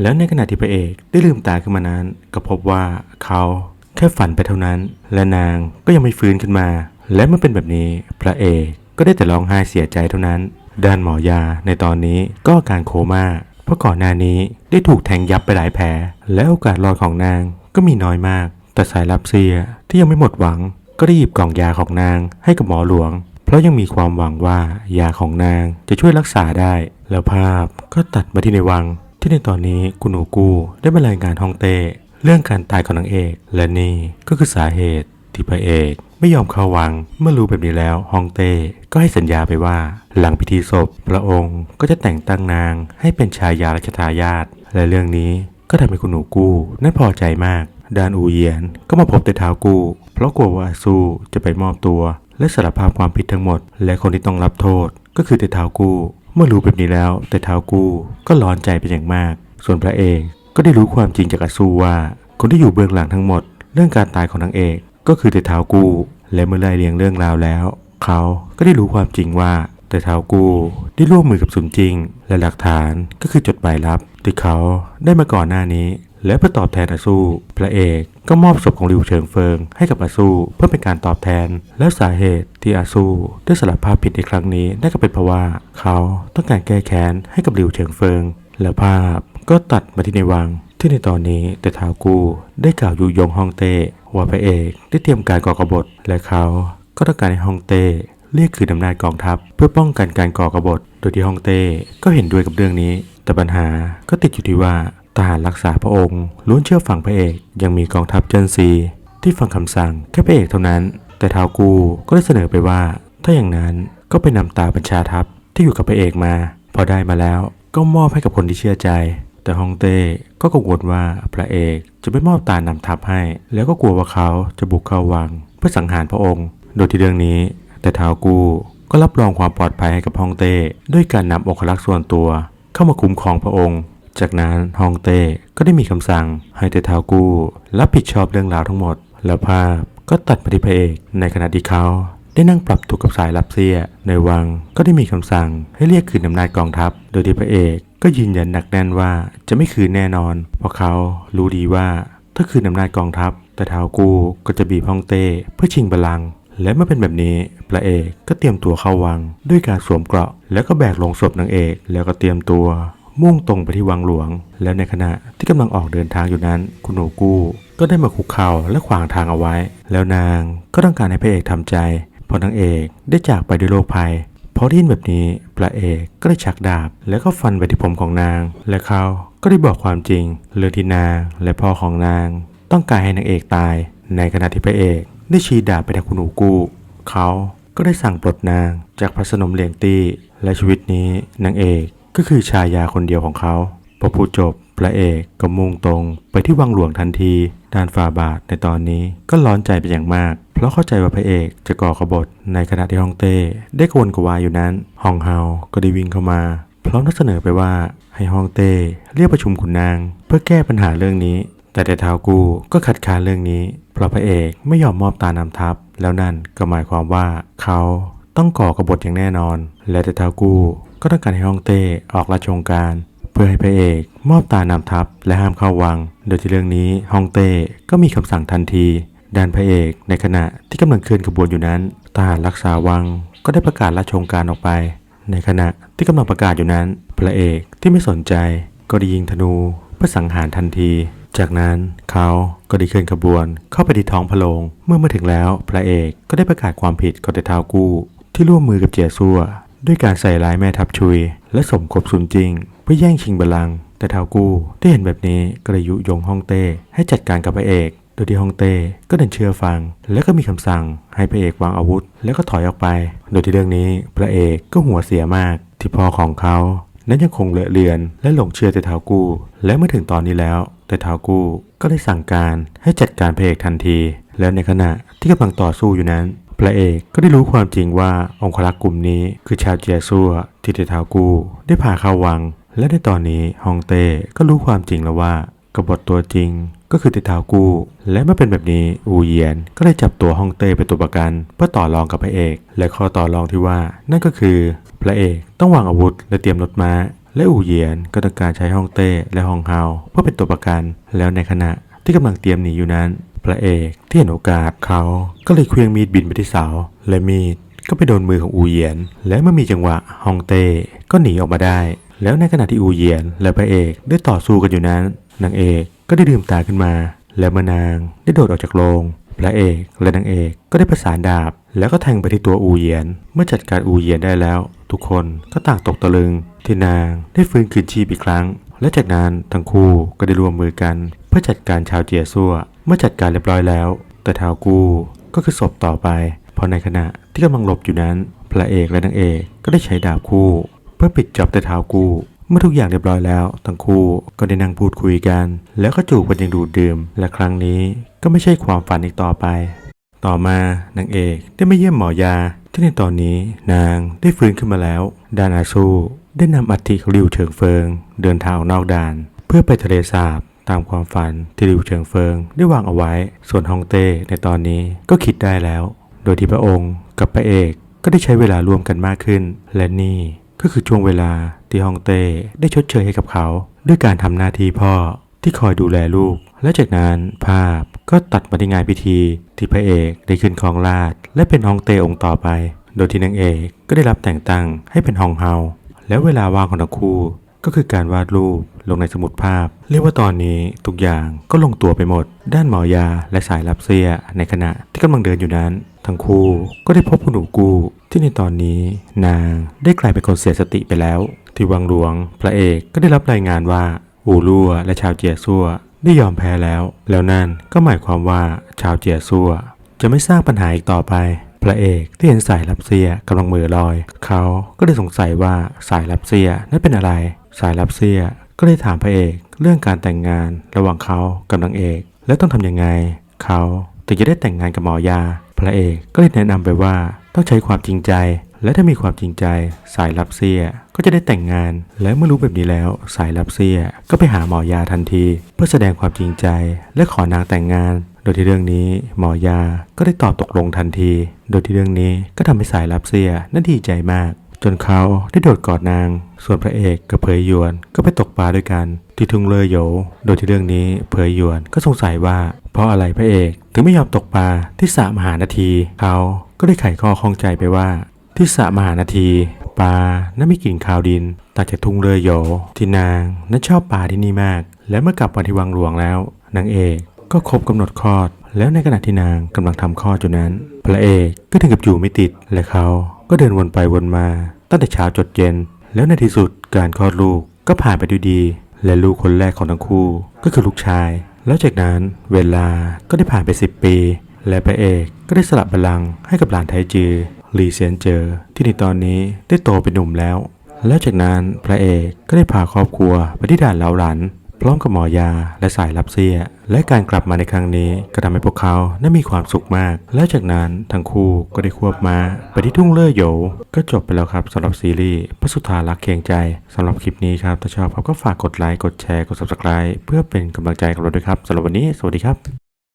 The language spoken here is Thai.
แล้วในขณะที่พระเอกได้ลืมตาขึ้นมานั้น ก็พบว่าเขาแค่ฝันไปเท่านั้น และนางก็ยังไม่ฟื้นขึ้นมา และเมื่อเป็นแบบนี้พระเอกก็ได้แต่ร้องไห้เสียใจเท่านั้น ด้านหมอยาในตอนนี้ก็อาการโคม่าเพราะก่อนหน้านี้ได้ถูกแทงยับไปหลายแผลและโอกาสรอดของนางก็มีน้อยมาก แต่สายลับเซียที่ยังไม่หมดหวัง ก็ได้หยิบกล่องยาของนางให้กับหมอหลวง เพราะยังมีความหวังว่ายาของนางจะช่วยรักษาได้ แล้วภาพก็ตัดมาที่ในวัง ที่ในตอนนี้คุณหนูกูได้มารายงานฮองเต้เรื่องการตายของนางเอก และนี่ก็คือสาเหตุที่พระเอกไม่ยอมเข้าวัง เมื่อรู้แบบนี้แล้วฮองเต้ก็ให้สัญญาไปว่า หลังพิธีศพพระองค์ก็จะแต่งตั้งนางให้เป็นชายาราชทายาทและเรื่องนี้ก็ทำให้คุณหนูกู้นั้นพอใจมากด้านอูเยียนก็มาพบแต่เท้ากู้ เพราะกลัวว่าซูจะไปมอบตัว และสารภาพความผิดทั้งหมด และคนที่ต้องรับโทษก็คือแต่เท้ากู้ มื่อรู้แบบนี้แล้ว แต่เท้ากู้ก็ร้อนใจเป็นอย่างมาก ส่วนพระเอกก็ได้รู้ความจริงจากอาซูว่า คนที่อยู่เบื้องหลังทั้งหมด เรื่องการตายของนางเอกก็คือแต่เท้ากู้และเมื่อไล่เรียงเรื่องราวแล้ว เขาก็ได้รู้ความจริงว่าแต่เท้ากู้ได้ร่วมมือกับสุนจริง และหลักฐานก็คือจดหมายลับที่เขาได้มาก่อนหน้านี้ และเพื่อตอบแทนอาซู พระเอกก็มอบศพของริวเฉิงเฟิงให้กับอาซู เพื่อเป็นการตอบแทน และสาเหตุที่อาซูได้สารภาพผิดในครั้งนี้นั่นก็เป็นเพราะว่า เขาต้องการแก้แค้นให้กับริวเฉิงเฟิง และภาพก็ตัดมาที่ในวัง ที่ในตอนนี้แต่ท้าวกูได้กล่าวยุยงฮ่องเต้ว่าพระเอกได้เตรียมการก่อกบฏและเขาก็ต้องการให้ฮ่องเต้เรียกคืนอำนาจกองทัพ เพื่อป้องกันการก่อกบฏ โดยที่ฮ่องเต้ก็เห็นด้วยกับเรื่องนี้ แต่ปัญหาก็ติดอยู่ที่ว่าทหารรักษาพระองค์ล้วนเชื่อฟังพระเอก ยังมีกองทัพเจินซี ที่ฟังคำสั่งแค่พระเอกเท่านั้น แต่ท้าวกูก็ได้เสนอไปว่า ถ้าอย่างนั้นก็ไปนำตาบัญชาทัพที่อยู่กับพระเอกมา พอได้มาแล้วก็มอบให้กับคนที่เชื่อใจ แต่ฮองเต้ก็กังวลว่าพระเอกจะไม่มอบตานำทัพให้ แล้วก็กลัวว่าเขาจะบุกเข้าวัง เพื่อสังหารพระองค์ โดยที่เรื่องนี้ แต่ท้าวกูก็รับรองความปลอดภัยให้กับฮองเต้ด้วยการนำองครักษ์ส่วนตัว เข้ามาคุ้มครองพระองค์ จากนั้นฮองเต้ก็ได้มีคำสั่งให้แต่ท้ากูรับผิดชอบเรื่องราวทั้งหมด แล้วภาพก็ตัดมาที่พระเอกในขณะที่เขาได้นั่งปรับทุกกับสายลับเสีย ในวังก็ได้มีคำสั่งให้เรียกคืนอำนาจกองทัพ โดยที่พระเอกก็ยืนยันหนักแน่นว่าจะไม่คืนแน่นอน เพราะเขารู้ดีว่าถ้าคืนอำนาจกองทัพ แต่ท้าวกูก็จะบีบฮ่องเต้เพื่อชิงบัลลังก์และเมื่อเป็นแบบนี้พระเอกก็เตรียมตัวเข้าวัง ด้วยการสวมเกราะ แล้วก็แบกลงศพนางเอก แล้วก็เตรียมตัว มุ่งตรงไปที่วังหลวง และในขณะที่กำลังออกเดินทางอยู่นั้น คุณหนูกู้ ก็ได้มาคุกเข่าและขวางทางเอาไว้ แล้วนางก็ต้องการให้พระเอกทำใจเพราะนางเอกได้จากไปด้วยโรคภัยพอได้ยินแบบนี้พระเอกก็ได้ชักดาบ แล้วก็ฟันไปที่ผมของนาง และเขาก็ได้บอกความจริงเรื่องที่นางและพ่อของนาง ต้องการให้นางเอกตาย ในขณะที่พระเอกได้ชี้ดาบไปทางคุณหนูกู้เขาก็ได้สั่งปลดนางจากพระสนมเลียงตี้ และชีวิตนี้นางเอก ก็คือชายาคนเดียวของเขาพอพูดจบพระเอกก็มุ่งตรงไปที่วังหลวงทันทีด้านฟาบาทในตอนนี้ก็ร้อนใจเป็นอย่างมาก เพราะเข้าใจว่าพระเอกจะก่อขบฏในขณะที่ฮองเต้ได้กวนกวายอยู่นั้นฮองเฮาก็ได้วิ่งเข้ามาพร้อมนัดเสนอไปว่าให้ฮองเต้เรียกประชุมขุนนาง เพื่อแก้ปัญหาเรื่องนี้ แต่แต่ท้าวกูก็ขัดขานเรื่องนี้ เพราะพระเอกไม่ยอมมอบตานำทัพ แล้วนั่นก็หมายความว่าเขาต้องก่อกบฏอย่างแน่นอน และแต่ท้าวกู ก็ต้องการให้ฮองเต้ออกราชองการ เพื่อให้พระเอกมอบตานำทัพและห้ามเข้าวัง โดยที่เรื่องนี้ฮองเต้ก็มีคำสั่งทันทีด้านพระเอกในขณะที่กำลังเคลื่อนขบวนอยู่นั้นทหารรักษาวังก็ได้ประกาศราชองการออกไป ในขณะที่กำลังประกาศอยู่นั้น พระเอกที่ไม่สนใจก็ได้ยิงธนูเพื่อสังหารทันที จากนั้นเขาก็ได้เคลื่อนขบวน เข้าไปที่ท้องพระโรงเมื่อมาถึงแล้วพระเอกก็ได้ประกาศความผิดกับแต่เท้ากู้ ที่ร่วมมือกับเจียซัว ด้วยการใส่ร้ายแม่ทัพชุย และสมคบสุนจริง เพื่อแย่งชิงบัลลังก์แต่เท้ากู้ได้เห็นแบบนี้ก็เลยยุยงฮ่องเต้ให้จัดการกับพระเอก โดยที่ฮ่องเต้ก็เดินเชื่อฟัง และก็มีคำสั่งให้พระเอกวางอาวุธ แล้วก็ถอยออกไป โดยที่เรื่องนี้พระเอกก็หัวเสียมาก ที่พ่อของเขา นั้นยังคงเลอะเลือน และหลงเชื่อแต่เท้ากู้ และเมื่อถึงตอนนี้แล้ว แต่เท้ากู้ก็ได้สั่งการให้จัดการพระเอกทันที แล้วในขณะที่กำลังต่อสู้อยู่นั้น พระเอกก็ได้รู้ความจริงว่าองครักษ์กลุ่มนี้คือชาวเจียซัวที่เตเท้ากู้ได้พาเข้าวัง และในตอนนี้ฮองเต้ก็รู้ความจริงแล้วว่ากบฏตัวจริงก็คือติเท้ากู้และเมื่อเป็นแบบนี้อูเยียนก็ได้จับตัวฮ่องเต้เป็นตัวประกัน เพื่อต่อรองกับพระเอก และข้อต่อรองที่ว่า นั่นก็คือ พระเอกต้องวางอาวุธและเตรียมรถม้า และอูเยียนก็ต้องการใช้ฮ่องเต้และฮองเฮาเพื่อเป็นตัวประกัน แล้วในขณะที่กำลังเตรียมหนีอยู่นั้น ระเอกที่เห็นโอกาสเขาก็เลยเคลื่องมีดบินไปที่เสาและมีดก็ไปโดนมือของอูเหยียน และเมื่อมีจังหวะฮองเต้ก็หนีออกมาได้ แล้วในขณะที่อูเหยียน และพระเอกได้ต่อสู้กันอยู่นั้นนางเอกก็ได้ดื่มตาขึ้นมา และเมื่อนางได้โดดออกจากโรงพระเอกและนางเอกก็ได้ประสานดาบ แล้วก็แทงไปที่ตัวอูเหยียน เมื่อจัดการอูเหยียนได้แล้ว ทุกคนก็ต่างตกตะลึง ที่นางได้ฟื้นคืนชีพอีกครั้ง และจากนั้นทั้งคู่ก็ได้รวมมือกัน เพื่อจัดการชาวเจียซัว เมื่อจัดการเรียบร้อยแล้ว แต่ทาวกู้ก็คือศพต่อไปพราะในขณะที่กำลังหลบอยู่นั้นพระเอกและนางเอกก็ได้ใช้ดาบคู่ เพื่อปิดจ็อบแต่เท้ากู้เมื่อทุกอย่างเรียบร้อยแล้ว ทั้งคู่ก็ได้นั่งพูดคุยกัน แล้วก็จูบกันอย่างดูดดื่มและครั้งนี้ก็ไม่ใช่ความฝันอีกต่อไป ต่อมานางเอกได้มาเยี่ยมหมอยาที่ในตอนนี้นางได้ฟื้นขึ้นมาแล้วดานาซูได้นำอัฐิของริวเฉิงเฟิง เดินทางออกนอกด่าน เพื่อไปทะเลสาบ ตามความฝันที่ริวเฉิงเฟิงได้วางเอาไว้ ส่วนฮองเต้ในตอนนี้ก็คิดได้แล้ว โดยที่พระองค์กับพระเอกก็ได้ใช้เวลาร่วมกันมากขึ้น และนี่ก็คือช่วงเวลาที่ฮองเต้ได้ชดเชยให้กับเขา ด้วยการทำหน้าที่พ่อที่คอยดูแลลูก และจากนั้นภาพก็ตัดมาที่งานพิธีที่พระเอกได้ขึ้นครองราชและเป็นฮองเต้องค์ต่อไป โดยที่นางเอกก็ได้รับแต่งตั้งให้เป็นฮองเฮาแล้วเวลาว่างของทั้งคู่ ก็คือการวาดรูปลงในสมุดภาพ เรียกว่าตอนนี้ทุกอย่างก็ลงตัวไปหมด ด้านหมอยาและสายลับเสียในขณะที่กำลังเดินอยู่นั้น ทั้งคู่ก็ได้พบคุณหนูกูที่ในตอนนี้นางได้กลายเป็นคนเสียสติไปแล้ว ที่วังหลวง พระเอกก็ได้รับรายงานว่าอูรั่วและชาวเจียซัวได้ยอมแพ้แล้ว แล้วนั่นก็หมายความว่าชาวเจียซัวจะไม่สร้างปัญหาอีกต่อไป พระเอกที่เห็นสายลับเซียกำลังมือลอย เขาก็ได้สงสัยว่าสายลับเซียนั้นเป็นอะไร สายลับเซียก็เลยถามพระเอกเรื่องการแต่งงานระหว่างเขากับนางเอก แล้วต้องทำยังไง เขาถึงจะได้แต่งงานกับหมอยา พระเอกก็เลยแนะนำไปว่าต้องใช้ความจริงใจ และถ้ามีความจริงใจ สายลับเซียก็จะได้แต่งงาน และเมื่อรู้แบบนี้แล้ว สายลับเซียก็ไปหาหมอยาทันที เพื่อแสดงความจริงใจ และขอนางแต่งงาน โดยที่เรื่องนี้หมอยาก็ได้ตอบตกลงทันที โดยที่เรื่องนี้ก็ทำให้สายลับเซียนั้นดีใจมาก จนเขาได้โดดกอดนาง ส่วนพระเอกกับเผยหยวนก็ไปตกปลาด้วยกัน ที่ทุ่งเลอโยโดยที่เรื่องนี้เผยหยวนก็สงสัยว่า เพราะอะไรพระเอกถึงไม่ยอมตกปลาที่สระมหานาที เขาก็ได้ไขข้อข้องใจไปว่า ที่สระมหานาทีปลานั้นไม่กลิ่นคาวดินต่างจากทุ่งเลอโยที่นางนั้นชอบปลาที่นี่มาก และเมื่อกลับมาที่วังหลวงแล้วนางเอกก็ครบกำหนดคลอด แล้วในขณะที่นางกำลังทำคลอดอยู่นั้น พระเอกก็ถึงกับอยู่ไม่ติดและเขา ก็เดินวนไปวนมา ตั้งแต่เช้าจดเย็น แล้วในที่สุดการคลอดลูกก็ผ่านไปด้วยดี และลูกคนแรกของทั้งคู่ ก็คือลูกชาย แล้วจากนั้นเวลาก็ได้ผ่านไป 10 ปี และพระเอกก็ได้สลับบัลลังก์ให้กับหลานไทจือลีเซียนเจอ ที่ในตอนนี้ได้โตเป็นหนุ่มแล้ว แล้วจากนั้นพระเอกก็ได้พาครอบครัวไปที่ด่านเหลาหลัน พร้อมกับหมอยาและสายลับเสียและการกลับมาในครั้งนี้ก็ทำให้พวกเขาได้มีความสุขมาก และจากนั้นทั้งคู่ก็ได้ควบมาไปที่ทุ่งเล่อโยก็จบไปแล้วครับสำหรับซีรีส์พระสุธารักเคียงใจสำหรับคลิปนี้ครับถ้าชอบก็ฝากกดไลค์กดแชร์กด subscribe เพื่อเป็นกำลังใจกับเราด้วยครับสำหรับวันนี้สวัสดีครับ